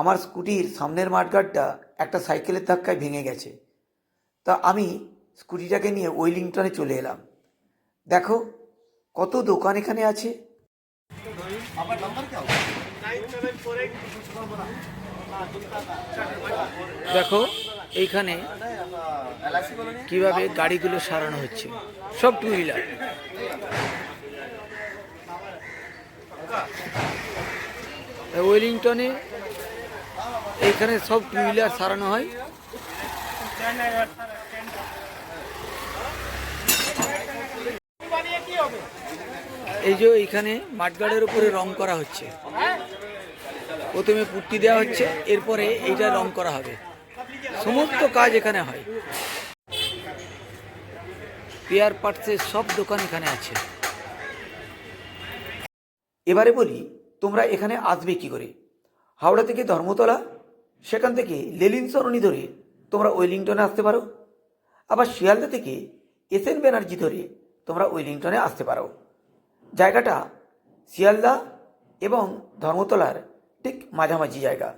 আমার স্কুটির সামনের মাঠগার্ডটা একটা সাইকেলের ধাক্কায় ভেঙে গেছে। তা আমি স্কুটিটাকে নিয়ে ওয়েলিংটনে চলে এলাম। দেখো, কত দোকান এখানে আছে। দেখো, এইখানে কীভাবে গাড়িগুলো সারানো হচ্ছে। সব টু হুইলার ওয়েলিংটনে এইখানে সব টু হুইলার সারানো হয়। এই যে এইখানে মাঠগার্ডের উপরে রং করা হচ্ছে। প্রথমে পুট্টি দেওয়া হচ্ছে, এরপরে এইটা রং করা হবে। সমস্ত কাজ এখানে হয়। পেয়ার পার্টসের সব দোকান এখানে আছে। এবারে বলি, তোমরা এখানে আসবে কি করে? হাওড়া থেকে ধর্মতলা সেখান থেকে লেলিন সরণি ধরে তোমরা ওয়েলিংটনে আসতে পারো। আবার শিয়ালদা থেকে এস এন ব্যানার্জি ধরে তোমরা ওয়েলিংটনে আসতে পারো। জায়গাটা শিয়ালদা এবং ধর্মতলার ঠিক মাঝামাঝি জায়গা।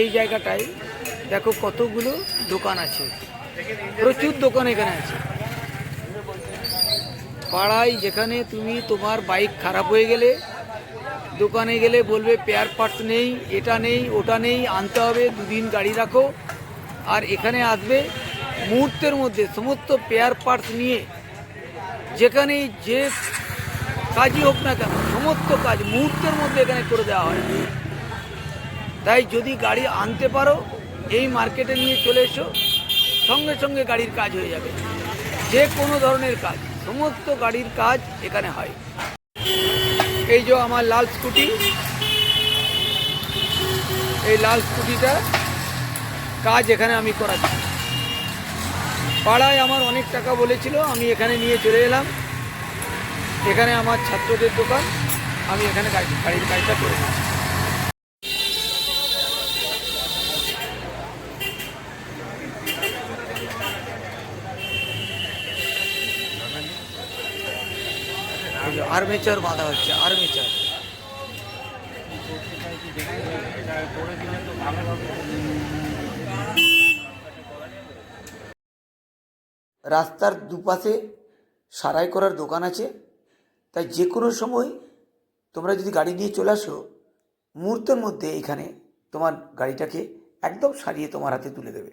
এই জায়গাটায় দেখো কতগুলো দোকান আছে। প্রচুর দোকান এখানে আছে। পাড়ায় যেখানে তুমি তোমার বাইক খারাপ হয়ে গেলে, দোকানে গেলে বলবে পেয়ার পার্টস নেই, এটা নেই, ওটা নেই, আনতে হবে, দুদিন গাড়ি রাখো। আর এখানে আসবে মুহূর্তের মধ্যে সমস্ত পেয়ার পার্টস নিয়ে যেখানেই যে কাজই হোক না কেন, সমস্ত কাজ মুহূর্তের মধ্যে এখানে করে দেওয়া হয়। তাই যদি গাড়ি আনতে পারো, এই মার্কেটে নিয়ে চলে এসো, সঙ্গে সঙ্গে গাড়ির কাজ হয়ে যাবে। যে কোনো ধরনের কাজ, সমস্ত গাড়ির কাজ এখানে হয়। এই যে আমার লাল স্কুটি, এই লাল স্কুটিটা কাজ এখানে আমি করাচ্ছি। পাড়ায় আমার অনেক টাকা বলেছিল, আমি এখানে নিয়ে চলে এলাম। এখানে আমার ছাত্রদের দোকান, আমি এখানে গাড়ি, গাড়ির কাজটা করে দিচ্ছি। আর্মেচার বাঁধা হচ্ছে, আর্মেচার। রাস্তার দুপাশে সারাই করার দোকান আছে, তাই যে কোনো সময় তোমরা যদি গাড়ি নিয়ে চলে আসো, মুহূর্তের মধ্যে এখানে তোমার গাড়িটাকে একদম সারিয়ে তোমার হাতে তুলে দেবে।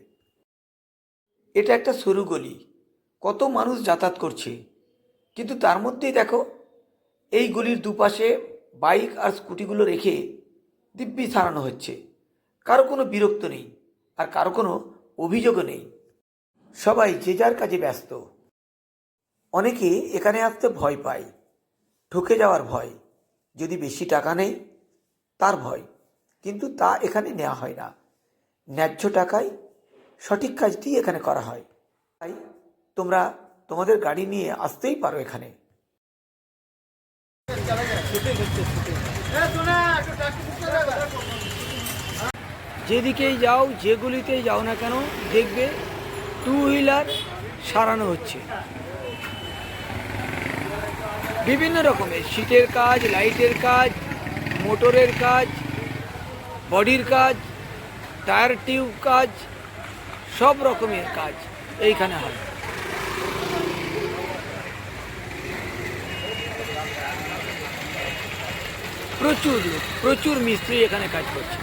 এটা একটা সরু গলি, কত মানুষ যাতায়াত করছে, কিন্তু তার মধ্যেই দেখো এই গলির দুপাশে বাইক আর স্কুটিগুলো রেখে দিব্যি সারানো হচ্ছে। কারও কোনো বিরক্ত নেই আর কারও কোনো অভিযোগও নেই। সবাই যে যার কাজে ব্যস্ত। অনেকে এখানে আসতে ভয় পায়। ঠকে যাওয়ার ভয়। যদি বেশি টাকা নেই তার ভয়। কিন্তু তা এখানে নেওয়া হয় না। ন্যায্য টাকায় সঠিক কাজটি এখানে করা হয়। তাই তোমরা তোমাদের গাড়ি নিয়ে আসতেই পারো এখানে। যেদিকেই যাও যেগুলিতেই যাও না কেন, দেখবে টু হুইলার সারানো হচ্ছে। বিভিন্ন রকমের সিটের কাজ, লাইটের কাজ, মোটরের কাজ, বডির কাজ, টায়ার টিউব কাজ, সব রকমের কাজ এইখানে হয়। প্রচুর লোক প্রচুর মিস্ত্রি এখানে কাজ করছে।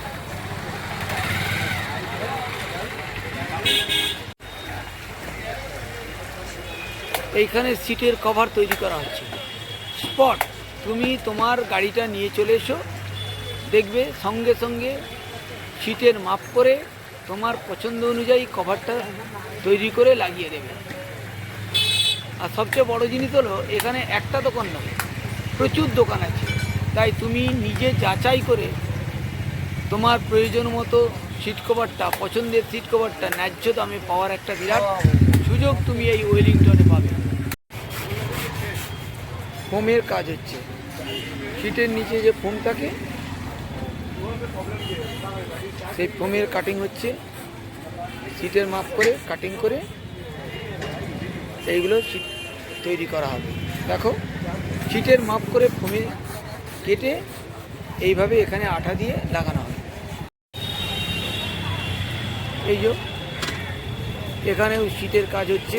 এইখানে সিটের কভার তৈরি করা হচ্ছে। স্পট তুমি তোমার গাড়িটা নিয়ে চলে এসো। দেখবে সঙ্গে সঙ্গে সিটের মাপ করে তোমার পছন্দ অনুযায়ী কভারটা তৈরি করে লাগিয়ে দেবে। আর সবচেয়ে বড় জিনিস হলো, এখানে একটা দোকান নয়, প্রচুর দোকান আছে। তাই তুমি নিজে যাচাই করে তোমার প্রয়োজন মতো সিট কভারটা পছন্দের সিট কভারটা ন্যায্য দামে পাওয়ার একটা বিরাট সুযোগ তুমি এই ওয়েলিংটনে পাবে। ফোমের কাজ হচ্ছে। সিটের নিচে যে ফোম থাকে সেই ফোমের কাটিং হচ্ছে। সিটের মাপ করে কাটিং করে এইগুলো সিট তৈরি করা হবে। দেখো সিটের মাপ করে ফোমে কেটে এইভাবে এখানে আঠা দিয়ে লাগানো হয়। এই যে, এখানেও শীতের কাজ হচ্ছে।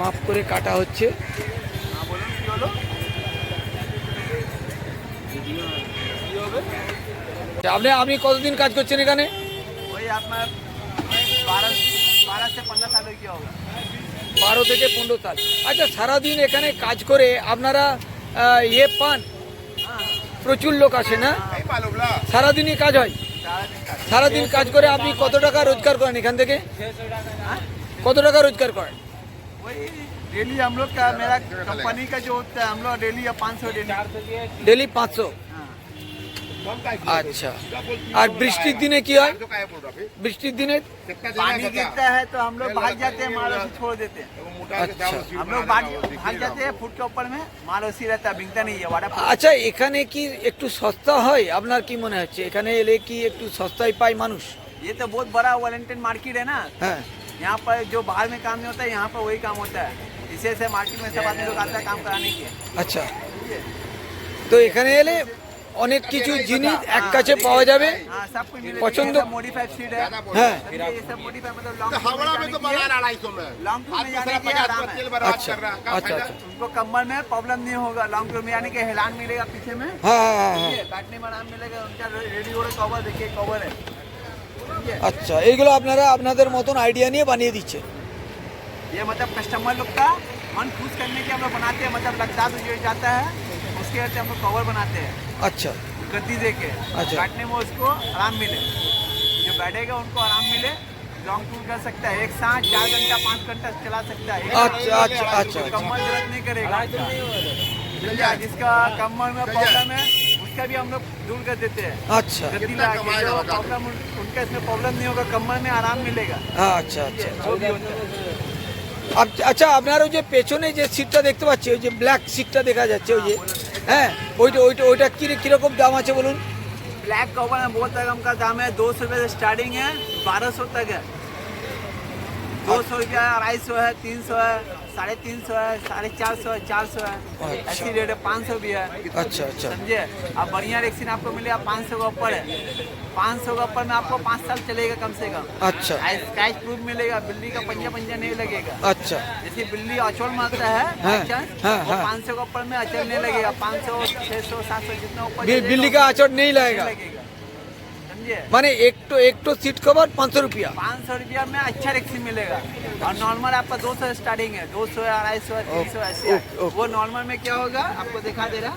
মাপ করে কাটা হচ্ছে। আপনি আপনি কতদিন কাজ করছেন এখানে? ওই আপনার বারো বারো সে কি হবে? বারো থেকে পনেরো সাল আচ্ছা সারাদিন এখানে কাজ করে আপনারা আহ, ইয়ে পান প্রচুর লোক আসে না সারাদিনই কাজ হয় सारा दिन का সারাদিন কাজ করে আপনি কত টাকা রোজগার করেন এখান থেকে কত টাকা রোজগার করেন वही डेली हम लोग का मेरा कंपनी का जो होता है हम लोग डेली पाँच सौ डेली ডেলি পাঁচশো हाँ। আচ্ছা আর বৃষ্টির দিনে কি হয় বৃষ্টির দিনে पानी गिरता है तो हम लोग भाग जाते हैं मारोसी छोड़ देते हैं अच्छा हम लोग भाग भाग जाते हैं फुट के ऊपर में मारोसी रहता है बिकता नहीं है वाड़ा আচ্ছা এখানে কি একটু সস্তা হয় আপনার কি মনে হচ্ছে এখানে এলে কি একটু সস্তায় পায় মানুষ ये तो बहुत बड़ा वॉलेंटाइन मार्केट है ना হ্যাঁ यहाँ पर जो बाहर में काम नहीं होता है यहाँ पर वही काम होता है इसे से मार्केट में सब आदमी लोग आता है काम कराने के আচ্ছা তো এখানে এলে অনেক কিছু জিনিস এক কাছে পাওয়া যাবে हाँ सब कुछ मिलेगा पसंद- मॉडिफाइड सीट है হ্যাঁ समझे, ये सब मॉडिफाई मतलब लॉन्ग हावड़ा में तो बना अढ़ाई सौ में लॉन्ग टूर में जाने के आराम है तेल बर्बाद अच्छा कर रहा है क्या अच्छा फायदा? अच्छा उनको कमर में प्रॉब्लम नहीं होगा लॉन्ग टूर में जाने के हिलान मिलेगा पीछे में হ্যাঁ হ্যাঁ হ্যাঁ হ্যাঁ ठीक है, बैठने में आराम मिलेगा उनका रेडी हो रहा कवर देखिए कवर है ठीक है আচ্ছা এইগুলো আপনারা আপনাদের মতন আইডিয়া নিয়ে বানিয়ে দিচ্ছে ये मतलब कस्टमर लोग का मन खुश करने के हम लोग बनाते हैं मतलब लगता तो जो जाता है उसके वजह से हम लोग कवर बनाते हैं আচ্ছা गद्दी दे के अच्छा। बैठने में उसको आराम मिले जो बैठेगा उनको आराम मिले लॉन्ग टूर कर सकता है एक साथ चार घंटा पाँच घंटा चला सकता है एक अच्छा, साथ अच्छा, अच्छा, अच्छा। कमर दर्द नहीं करेगा समझा? जिसका कमर में प्रॉब्लम है उसका भी हम लोग दूर कर देते हैं আচ্ছা गद्दी कितना ला के कमाएगा जो बता दो। प्रॉब्लम उनका इसमें प्रॉब्लम नहीं होगा कमर में आराम मिलेगा আচ্ছা আচ্ছা जो भी होता है আপ- আচ্ছা আপনার ওই যে পেছনে যে সিটটা দেখতে পাচ্ছি ওই যে ব্ল্যাক সিটটা দেখা যাচ্ছে ওই যে হ্যাঁ ওইটা ওইটা ওইটা কি কিরকম দাম আছে বলুন ब्लैक कवर में बहुत रकम का दाम है दो सौ रुपये से स्टार्टिंग है बारह सौ तक है दो सौ रुपया अढ़ाई सौ है तीन सौ है साढ़े तीन सौ है साढ़े चार सौ है चार सौ है। अच्छा। ऐसी रेट है पाँच सौ भी है। अच्छा अच्छा। समझे? अब बढ़िया रेक्सिन आपको मिलेगा पाँच सौ का ऊपर है। पाँच सौ का ऊपर में आपको पाँच साल चलेगा कम से कम। अच्छा। स्क्रैच प्रूफ मिलेगा बिल्ली का पंजा पंजा नहीं लगेगा। अच्छा। जैसे बिल्ली अचोल मारता है हाँ, हाँ, हाँ। पाँच सौ का ऊपर में अचल नहीं लगेगा। पाँच सौ छह सौ सात सौ जितना ऊपर बिल्ली का अचोट नहीं लगेगा। माने एक तो एक तो सीट कवर पाँच सौ रुपया। पाँच सौ रुपया में अच्छा रिक्शा मिलेगा। और नॉर्मल आपका दो सौ स्टार्टिंग है। दो सौ अढ़ाई सौ तीन सौ ऐसे वो नॉर्मल में क्या होगा? आपको दिखा दे रहा।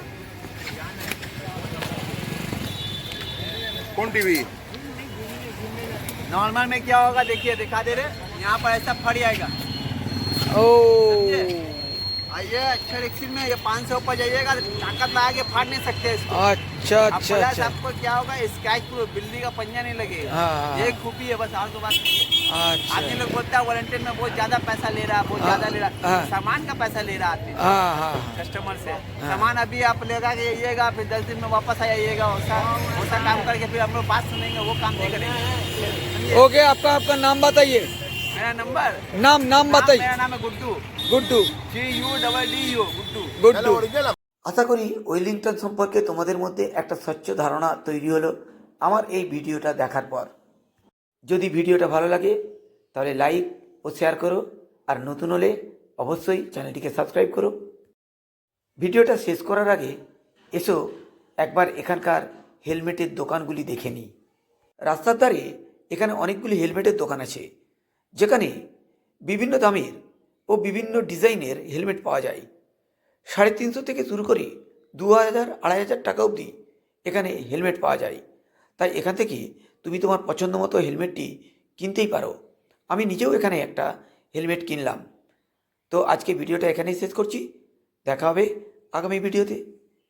कौन टीवी? नॉर्मल में क्या होगा? देखिए दिखा दे रहे। यहाँ पर ऐसा फट जाएगा। ओ। आइए अच्छा रिक्शा में ये पाँच सौ ऊपर जाइएगा ताकत लगा के फाड़ नहीं सकते इसको। अच्छा। अच्छा अच्छा आपको क्या होगा? स्क्रैच प्रूफ बिल्ली का पंजा नहीं लगे हाँ, हाँ। ये खूबी है बस और तो बात अच्छा। आदमी लोग बोलता है वारंटी में बहुत ज़्यादा पैसा ले रहा है बहुत ज़्यादा हाँ, ले रहा। है। सामान का पैसा ले रहा आदमी। कस्टमर से। सामान अभी आप लेगा आइएगा फिर दस दिन में वापस आइएगा वैसा। वैसा काम करके फिर हम लोग पास सुनेंगे वो काम नहीं करेंगे ओके आपका आपका नाम बताइए। मेरा नंबर? नाम नाम बताइए। मेरा नाम है Guddu. Guddu. G U double D U Guddu. Guddu. আশা করি ওয়েলিংটন সম্পর্কে তোমাদের মধ্যে একটা স্বচ্ছ ধারণা তৈরি হলো আমার এই ভিডিওটা দেখার পর। যদি ভিডিওটা ভালো লাগে, তাহলে লাইক ও শেয়ার করো, আর নতুন হলে অবশ্যই চ্যানেলটিকে সাবস্ক্রাইব করো। ভিডিওটা শেষ করার আগে এসো একবার এখানকার হেলমেটের দোকানগুলি দেখে নিই। রাস্তার ধারে এখানে অনেকগুলি হেলমেটের দোকান আছে, যেখানে বিভিন্ন দামের ও বিভিন্ন ডিজাইনের হেলমেট পাওয়া যায়। সাড়ে তিনশো থেকে শুরু করে দু হাজার, আড়াই হাজার টাকা অবধি এখানে হেলমেট পাওয়া যায়। তাই এখান থেকে তুমি তোমার পছন্দ মতো হেলমেটটি কিনতেই পারো। আমি নিজেও এখানে একটা হেলমেট কিনলাম। তো আজকে ভিডিওটা এখানেই শেষ করছি। দেখা হবে আগামী ভিডিওতে।